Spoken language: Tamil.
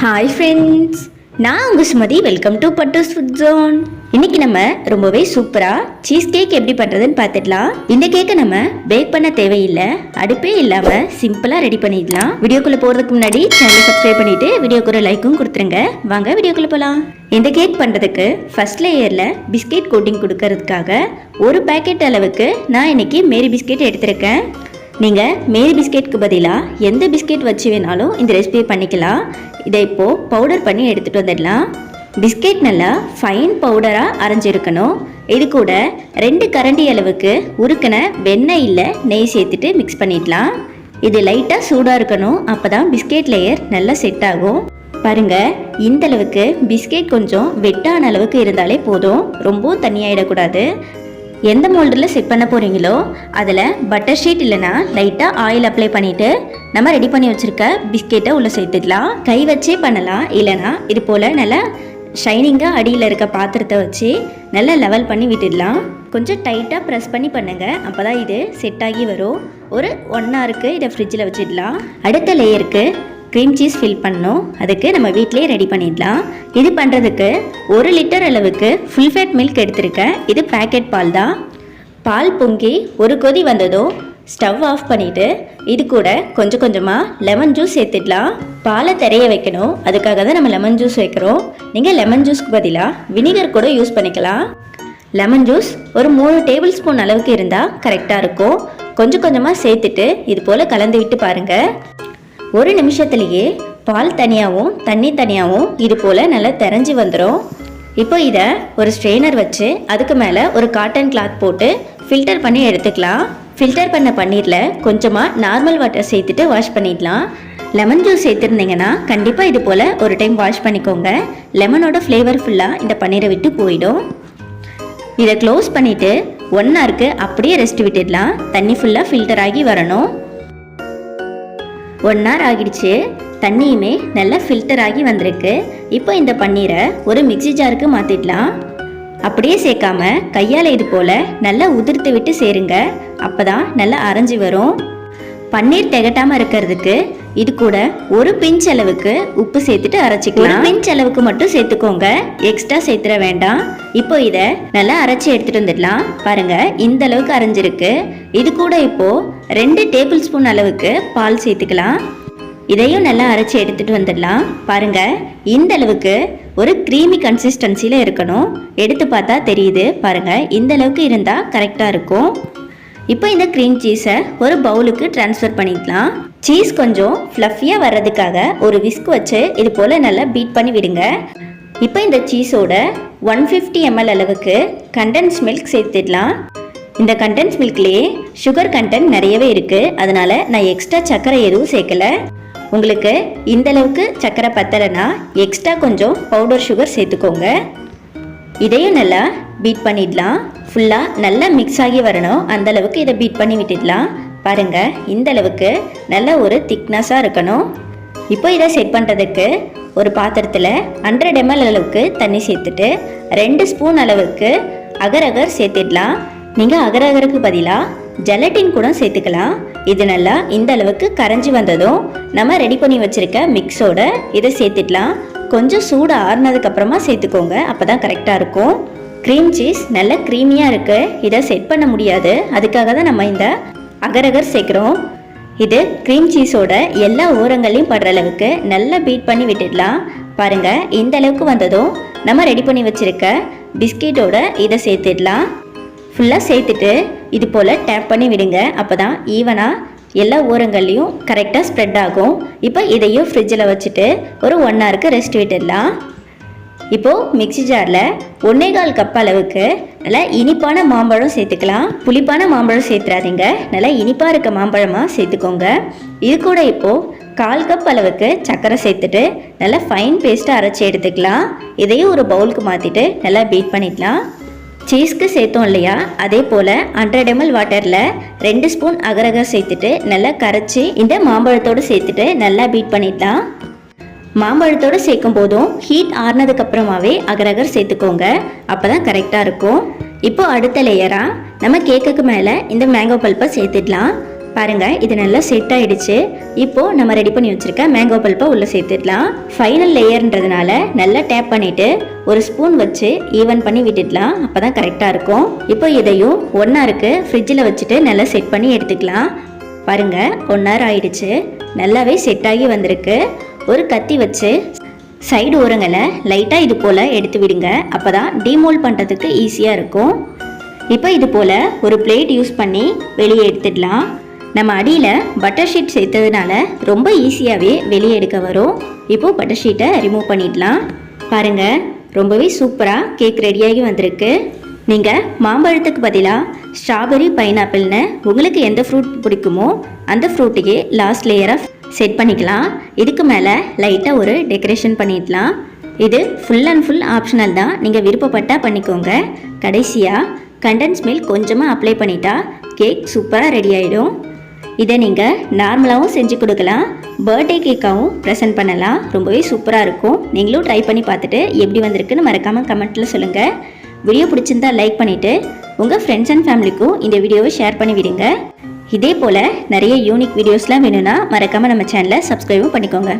ஹாய் ஃப்ரெண்ட்ஸ் நான் உங்கள் Sumathi. Welcome to Pattos food zone இன்னைக்கு நம்ம ரொம்பவே சூப்பராக சீஸ் கேக் எப்படி பண்ணுறதுன்னு பார்த்துடலாம். இந்த கேக்கை நம்ம பேக் பண்ண தேவையில்லை. அடுப்பே இல்லாமல் சிம்பிளாக ரெடி பண்ணிடலாம். வீடியோக்குள்ளே போகிறதுக்கு முன்னாடி சேனலை சப்ஸ்கிரைப் பண்ணிவிட்டு வீடியோக்கு ஒரு லைக்கும் கொடுத்துருங்க. வாங்க வீடியோக்குள்ளே போகலாம் இந்த கேக் பண்ணுறதுக்கு ஃபஸ்ட் லேயரில் பிஸ்கெட் கோட்டிங் கொடுக்கறதுக்காக ஒரு பேக்கெட் அளவுக்கு நான் இன்னைக்கு மேரி பிஸ்கெட் எடுத்திருக்கேன். நீங்கள் மேரி பிஸ்கெட்க்கு பதிலாக எந்த பிஸ்கெட் வச்சு வேணாலும் இந்த ரெசிபியை பண்ணிக்கலாம். இதை இப்போது பவுடர் பண்ணி எடுத்துகிட்டு வந்துடலாம். பிஸ்கெட் நல்லா ஃபைன் பவுடராக அரைஞ்சிருக்கணும். இது கூட ரெண்டு கரண்டி அளவுக்கு உருக்கின வெண்ணெய் இல்லை நெய் சேர்த்துட்டு மிக்ஸ் பண்ணிடலாம். இது லைட்டாக சூடாக இருக்கணும். அப்போ தான் பிஸ்கெட் லேயர் நல்லா செட் ஆகும். பாருங்க இந்த அளவுக்கு பிஸ்கெட் கொஞ்சம் வெட்டான அளவுக்கு இருந்தாலே போதும். ரொம்பவும் தண்ணியாயிடக்கூடாது. எந்த மோல்டில் செட் பண்ண போகிறீங்களோ அதில் பட்டர் ஷீட் இல்லைன்னா லைட்டாக ஆயில் அப்ளை பண்ணிவிட்டு நம்ம ரெடி பண்ணி வச்சுருக்க பிஸ்கெட்டை உள்ளே சேர்த்துக்கலாம் கை வச்சே பண்ணலாம். இல்லைன்னா இது போல் நல்லா ஷைனிங்காக அடியில் இருக்க பாத்திரத்தை வச்சு நல்லா லெவல் பண்ணி விட்டுடலாம். கொஞ்சம் டைட்டாக ப்ரெஸ் பண்ணி பண்ணுங்கள் அப்போ தான் இது செட் ஆகி வரும். ஒரு ஒன் ஹவருக்கு இதை ஃப்ரிட்ஜில் வச்சிடலாம். அடுத்த லேயருக்கு க்ரீம் சீஸ் ஃபில் பண்ணணும். அதுக்கு நம்ம வீட்டிலேயே ரெடி பண்ணிடலாம். இது பண்ணுறதுக்கு ஒரு லிட்டர் அளவுக்கு ஃபுல் ஃபேட் மில்க் எடுத்திருக்கேன் இது பேக்கெட் பால் தான். பால் பொங்கி ஒரு கொதி வந்ததும் ஸ்டவ் ஆஃப் பண்ணிவிட்டு இது கூட கொஞ்சம் கொஞ்சமாக லெமன் ஜூஸ் சேர்த்துடலாம். பாலை தெரிய வைக்கணும். அதுக்காக தான் நம்ம லெமன் ஜூஸ் வைக்கிறோம் நீங்கள் லெமன் ஜூஸ்க்கு பதிலாக வினிகர் கூட யூஸ் பண்ணிக்கலாம். லெமன் ஜூஸ் ஒரு மூணு டேபிள் ஸ்பூன் அளவுக்கு இருந்தால் கரெக்டாக இருக்கும். கொஞ்சம் கொஞ்சமாக சேர்த்துட்டு இது போல் கலந்து விட்டு பாருங்கள் ஒரு நிமிஷத்துலேயே பால் தனியாகவும் தண்ணி தனியாகவும் இது போல் நல்லா தெரிஞ்சு வந்துடும் இப்போ இதை ஒரு ஸ்ட்ரெயினர் வச்சு அதுக்கு மேலே ஒரு காட்டன் கிளாத் போட்டு ஃபில்டர் பண்ணி எடுத்துக்கலாம். ஃபில்டர் பண்ண பன்னீரில் கொஞ்சமாக நார்மல் வாட்டர் சேர்த்துட்டு வாஷ் பண்ணிடலாம். லெமன் ஜூஸ் சேர்த்துருந்தீங்கன்னா கண்டிப்பாக இது போல் ஒரு டைம் வாஷ் பண்ணிக்கோங்க. லெமனோட ஃப்ளேவர் ஃபுல்லாக இந்த பன்னீரை விட்டு போயிடும். இதை க்ளோஸ் பண்ணிவிட்டு ஒன் ஹவருக்கு அப்படியே ரெஸ்ட் விட்டுடலாம். தண்ணி ஃபுல்லாக ஃபில்டர் ஆகி வரணும். ஒன் ஹவர் ஆகிடுச்சு. தண்ணியுமே நல்லா ஃபில்டர் ஆகி வந்திருக்கு. இப்போ இந்த பன்னீரை ஒரு மிக்ஸி ஜாருக்கு மாற்றிடலாம் அப்படியே சேர்க்காம கையால் இது போல் நல்லா உதிர்த்து விட்டு சேருங்க. அப்போ தான் நல்லா அரைஞ்சி வரும். பன்னீர் திகட்டாமல் இருக்கிறதுக்கு இது கூட ஒரு பிஞ்ச் அளவுக்கு உப்பு சேர்த்துட்டு அரைச்சிக்கலாம். ஒரு பிஞ்ச் அளவுக்கு மட்டும் சேர்த்துக்கோங்க. எக்ஸ்ட்ரா சேர்த்துட வேண்டாம். இப்போ இதை நல்லா அரைச்சி எடுத்துட்டு வந்துடலாம். பாருங்க இந்த அளவுக்கு அரைஞ்சிருக்கு. இது கூட இப்போ ரெண்டு டேபிள் ஸ்பூன் அளவுக்கு பால் சேர்த்துக்கலாம். இதையும் நல்லா அரைச்சி எடுத்துட்டு வந்துடலாம். பாருங்க இந்த அளவுக்கு ஒரு க்ரீமி கன்சிஸ்டன்சியில் இருக்கணும். எடுத்து பார்த்தா தெரியுது. பாருங்க இந்த அளவுக்கு இருந்தால் கரெக்டாக இருக்கும். இப்போ இந்த க்ரீம் சீஸை ஒரு பவுலுக்கு ட்ரான்ஸ்ஃபர் பண்ணிக்கலாம். சீஸ் கொஞ்சம் ஃப்ளஃபியாக வர்றதுக்காக ஒரு விஸ்க் வச்சு இது போல் நல்லா பீட் பண்ணி விடுங்க. இப்போ இந்த சீஸோட ஒன் ஃபிஃப்டி எம்எல் அளவுக்கு கண்டென்ஸ் மில்க் சேர்த்துடலாம். இந்த கண்டென்ஸ் மில்க்லேயே சுகர் கண்டென்ட் நிறையவே இருக்குது அதனால் நான் எக்ஸ்ட்ரா சர்க்கரை எதுவும் சேர்க்கல. உங்களுக்கு இந்த அளவுக்கு சர்க்கரை பத்தலைன்னா எக்ஸ்ட்ரா கொஞ்சம் பவுடர் சுகர் சேர்த்துக்கோங்க. இதையும் நல்லா பீட் பண்ணிடலாம். ஃபுல்லாக நல்லா மிக்ஸ் ஆகி வரணும். அந்தளவுக்கு இதை பீட் பண்ணி விட்டுடலாம். பாருங்கள் இந்த அளவுக்கு நல்ல ஒரு திக்னஸாக இருக்கணும். இப்போ இதை செட் பண்ணுறதுக்கு ஒரு பாத்திரத்தில் ஹண்ட்ரட் எம்எல் அளவுக்கு தண்ணி சேர்த்துட்டு ரெண்டு ஸ்பூன் அளவுக்கு அகரகர் அகர் நீங்கள் அகரகருக்கு அகருக்கு பதிலாக ஜெலட்டின் கூட சேர்த்துக்கலாம். இது நல்லா இந்த அளவுக்கு கரைஞ்சி வந்ததும் நம்ம ரெடி பண்ணி வச்சுருக்க மிக்ஸோட இதை சேர்த்துடலாம். கொஞ்சம் சூடு ஆறுனதுக்கப்புறமா சேர்த்துக்கோங்க. அப்போ தான் கரெக்டாக இருக்கும். க்ரீம் சீஸ் நல்ல க்ரீமியாக இருக்குது இதை செட் பண்ண முடியாது. அதுக்காக தான் நம்ம இந்த அகரகர் சேர்க்குறோம். இது க்ரீம் சீஸோட எல்லா ஓரங்களையும் படுற அளவுக்கு நல்லா பீட் பண்ணி விட்டுடலாம். பாருங்கள் இந்த அளவுக்கு வந்ததும் நம்ம ரெடி பண்ணி வச்சுருக்க பிஸ்கெட்டோட இதை சேர்த்துடலாம். ஃபுல்லாக சேர்த்துட்டு இது போல் டேப் பண்ணி விடுங்க. அப்போ தான் ஈவனாக எல்லா ஓரங்கள்லையும் கரெக்டாக ஸ்ப்ரெட் ஆகும். இப்போ இதையும் ஃப்ரிட்ஜில் வச்சுட்டு ஒரு ஒன் ஹவருக்கு ரெஸ்ட் விட்டுடலாம். இப்போது மிக்ஸி ஜாரில் ஒன்றே கால் கப் அளவுக்கு நல்லா இனிப்பான மாம்பழம் சேர்த்துக்கலாம். புளிப்பான மாம்பழம் சேர்த்துறாதீங்க. நல்லா இனிப்பாக இருக்க மாம்பழமாக சேர்த்துக்கோங்க. இது கூட இப்போது கால் கப் அளவுக்கு சர்க்கரை சேர்த்துட்டு நல்லா ஃபைன் பேஸ்ட்டாக அரைச்சி எடுத்துக்கலாம். இதையும் ஒரு பவுலுக்கு மாற்றிட்டு நல்லா பீட் பண்ணிக்கலாம். சீஸ்க்கு சேர்த்தோம் இல்லையா? அதே போல் ஹண்ட்ரட் எம்எல் வாட்டரில் ரெண்டு ஸ்பூன் அகரகர் சேர்த்துட்டு நல்லா கரைச்சி இந்த மாம்பழத்தோடு சேர்த்துட்டு நல்லா பீட் பண்ணிடலாம் மாம்பழத்தோடு சேர்க்கும் போதும் ஹீட் ஆறுனதுக்கு அப்புறமாவே அகரகர் சேர்த்துக்கோங்க. அப்போ தான் கரெக்டாக இருக்கும். இப்போ அடுத்த லேயராக நம்ம கேக்குக்கு மேலே இந்த மேங்கோ பல்ப்பை சேர்த்துடலாம். பாருங்கள் இது நல்லா செட் ஆகிடுச்சு இப்போது நம்ம ரெடி பண்ணி வச்சுருக்க மேங்கோ பல்ப்பை உள்ளே சேர்த்துடலாம். ஃபைனல் லேயர்ன்றதுனால நல்லா டேப் பண்ணிவிட்டு ஒரு ஸ்பூன் வச்சு ஈவன் பண்ணி விட்டுடலாம். அப்பதான் கரெக்டாக இருக்கும். இப்போ இதையும் ஒன் ஹவருக்கு ஃப்ரிட்ஜில் வச்சுட்டு நல்லா செட் பண்ணி எடுத்துக்கலாம். பாருங்கள் ஒன் ஹவர் ஆயிடுச்சு. நல்லாவே செட் ஆகி வந்திருக்கு. ஒரு கத்தி வச்சு சைடு ஓரங்களை லைட்டாக இது போல் எடுத்து விடுங்க. அப்போ தான் டீமோல்ட் பண்ணுறதுக்கு ஈஸியாக இருக்கும். இப்போ இது போல் ஒரு பிளேட் யூஸ் பண்ணி வெளியே எடுத்துடலாம். நம்ம அடியில் பட்டர் ஷீட் சேர்த்ததுனால ரொம்ப ஈஸியாகவே வெளியே எடுக்க வரும். இப்போது பட்டர் ஷீட்டை ரிமூவ் பண்ணிடலாம். பாருங்கள் ரொம்பவே சூப்பராக கேக் ரெடியாகி வந்திருக்கு. நீங்கள் மாம்பழத்துக்கு பதிலாக ஸ்ட்ராபெரி பைனாப்பிள்னு உங்களுக்கு எந்த ஃப்ரூட் பிடிக்குமோ அந்த ஃப்ரூட்டுக்கே லாஸ்ட் லேயராக செட் பண்ணிக்கலாம். இதுக்கு மேலே லைட்டாக ஒரு டெக்கரேஷன் பண்ணிடலாம். இது ஃபுல் அண்ட் ஃபுல் ஆப்ஷனல் தான். நீங்கள் விருப்பப்பட்டால் பண்ணிக்கோங்க. கடைசியாக கண்டன்ஸ் மில்க் கொஞ்சமாக அப்ளை பண்ணிட்டா கேக் சூப்பராக ரெடி ஆகிடும் இதை நீங்கள் நார்மலாகவும் செஞ்சு கொடுக்கலாம். பர்த்டே கேக்காகவும் ப்ரெசென்ட் பண்ணலாம். ரொம்பவே சூப்பராக இருக்கும். நீங்களும் ட்ரை பண்ணி பார்த்துட்டு எப்படி வந்திருக்குன்னு மறக்காமல் கமெண்ட்டில் சொல்லுங்கள் வீடியோ பிடிச்சிருந்தா லைக் பண்ணிவிட்டு உங்கள் ஃப்ரெண்ட்ஸ் அண்ட் ஃபேமிலிக்கும் இந்த வீடியோவை ஷேர் பண்ணி விடுங்க இதே போல் நிறைய யூனிக் வீடியோஸ்லாம் வேணும்னா மறக்காமல் நம்ம சேனலை சப்ஸ்கிரைபும் பண்ணிக்கோங்க.